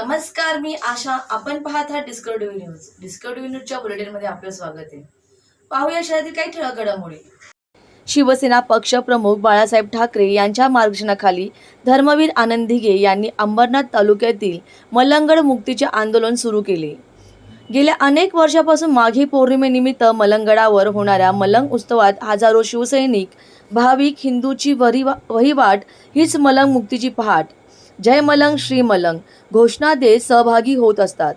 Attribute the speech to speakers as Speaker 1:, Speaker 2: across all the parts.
Speaker 1: नमस्कार मी आशा. आपण पाहत आहात डिस्कवरी न्यूज डिस्कवरी न्यूजच्या बुलेटिनमध्ये आपलं स्वागत आहे. पाहूया शहरातील काही ठळक घडामोडी. शिवसेना पक्षप्रमुख बाळासाहेब ठाकरे यांच्या मार्गदर्शनाखाली धर्मवीर आनंद दिघे यांनी अंबरनाथ तालुक्यातील मलंगड मुक्तीचे आंदोलन सुरू केले. गेल्या अनेक वर्षापासून माघी पौर्णिमेनिमित्त मलंगडावर होणाऱ्या मलंग उत्सवात हजारो शिवसैनिक भाविक हिंदूची वरिवा वहिवाट हीच मलंग मुक्तीची पहाट जय मलंग श्री मलंग घोषणा देत सहभागी होत असतात.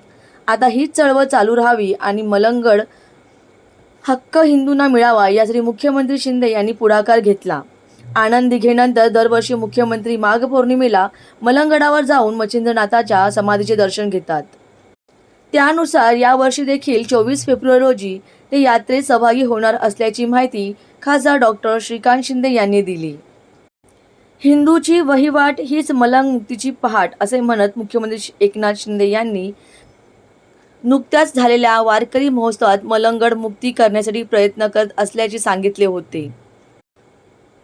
Speaker 1: आता हीच चळवळ चालू राहावी आणि मलंगड हक्क हिंदूंना मिळावा यासाठी मुख्यमंत्री शिंदे यांनी पुढाकार घेतला. आनंद दिघेनंतर दरवर्षी मुख्यमंत्री माघ पौर्णिमेला मलंगडावर जाऊन मच्छिंद्रनाथाच्या समाधीचे दर्शन घेतात. त्यानुसार यावर्षी देखील चोवीस फेब्रुवारी रोजी ते यात्रेत सहभागी होणार असल्याची माहिती खासदार डॉक्टर श्रीकांत शिंदे यांनी दिली. हिंदूची वहिवाट हीच मलंग मुक्तीची पहाट असे म्हणत मुख्यमंत्री एकनाथ शिंदे यांनी नुकत्याच झालेल्या वारकरी महोत्सवात मलंगड मुक्ती करण्यासाठी प्रयत्न करत असल्याचे सांगितले होते.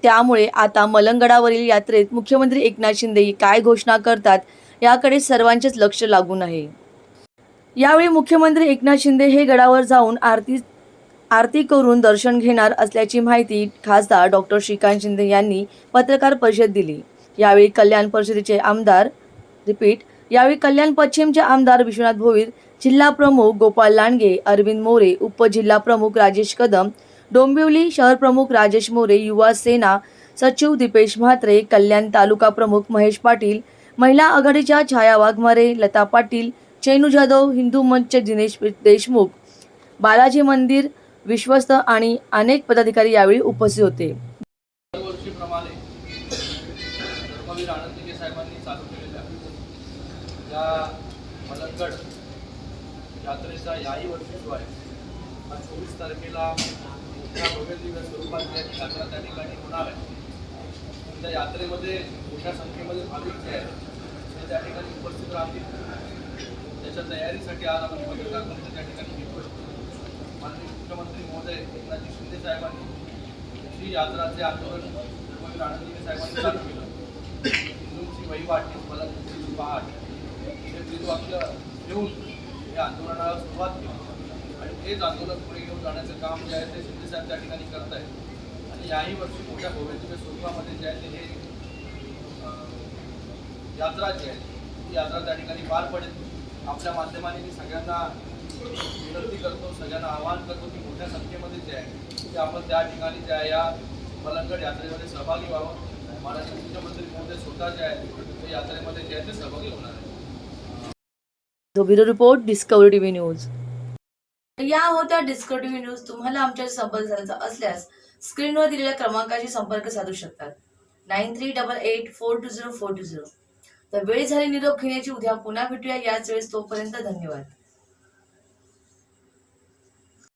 Speaker 1: त्यामुळे आता मलंगडावरील यात्रेत मुख्यमंत्री एकनाथ शिंदे काय घोषणा करतात याकडे सर्वांचेच लक्ष लागून आहे. यावेळी मुख्यमंत्री एकनाथ शिंदे हे गडावर जाऊन आरती आरती करून दर्शन घेणार असल्याची माहिती खासदार डॉक्टर श्रीकांत शिंदे यांनी पत्रकार परिषद दिली. यावेळी कल्याण परिषदेचे आमदार रिपीट यावेळी कल्याण पश्चिमचे आमदार विश्वनाथ भोईर जिल्हा प्रमुख गोपाल लांडगे अरविंद मोरे उपजिल्हा प्रमुख राजेश कदम डोंबिवली शहर प्रमुख राजेश मोरे युवा सेना सचिव दीपेश म्हात्रे कल्याण तालुका प्रमुख महेश पाटील महिला आघाडीच्या छाया वाघमारे लता पाटील चैनू जाधव हिंदू मंच दिनेश देशमुख बालाजी मंदिर विश्वस्त आणि अनेक पदाधिकारी यावेळी उपस्थित होते.
Speaker 2: यात्रेचा याही वर्षी जो आहे हा चोवीस तारखेला मोठ्या भव्य स्वरूपात या यात्रा त्या ठिकाणी होणार आहे. त्या यात्रेमध्ये मोठ्या संख्येमध्ये भाविक जे आहेत ते त्या ठिकाणी उपस्थित राहतील. त्याच्या तयारीसाठी आज आपण पत्रकार त्या ठिकाणी मुख्यमंत्री महोदय एकनाथजी शिंदे साहेबांनी श्री यात्राचे आंदोलन धर्मवीर आनंदीने साहेबांनी चालू केलं. हिंदूंची वहिवाट ही मला मुक्तीची पहाट हे ब्रीदवाक्य घेऊन या आंदोलनाला सुरुवात केली. आणि तेच आंदोलन पुढे घेऊन जाण्याचं काम जे आहे ते शिंदे साहेब त्या ठिकाणी करत आहेत. आणि याही वर्षी मोठ्या भव्यदिव्य स्वरूपामध्ये जे आहे ते हे यात्रा जी आहे ती यात्रा त्या ठिकाणी पार पडेल. आपल्या माध्यमाने मी सगळ्यांना विनंती करतो सगळ्यांना आवाहन करतो की मोठ्या संख्येमध्ये जे आहे ते आपण त्या ठिकाणी जे आहे या मलंगड यात्रेमध्ये सहभागी व्हावं. महाराष्ट्र मुख्यमंत्री महोदय स्वतः जे आहे ते यात्रेमध्ये जे आहे ते सहभागी होणार आहे
Speaker 1: तो bureau report Discovery TV news. या होत्या डिस्कवरी टीव्ही न्यूज तुम्हाला आमच्याशी संपर्क साधायचा असल्यास स्क्रीनवर दिलेल्या क्रमांकाशी संपर्क साधू शकतात. Nine three double eight four two zero four two zero. तर वेळ झाली निरोप घेण्याची उद्या पुन्हा भेटूया. याच वेळेस तोपर्यंत धन्यवाद.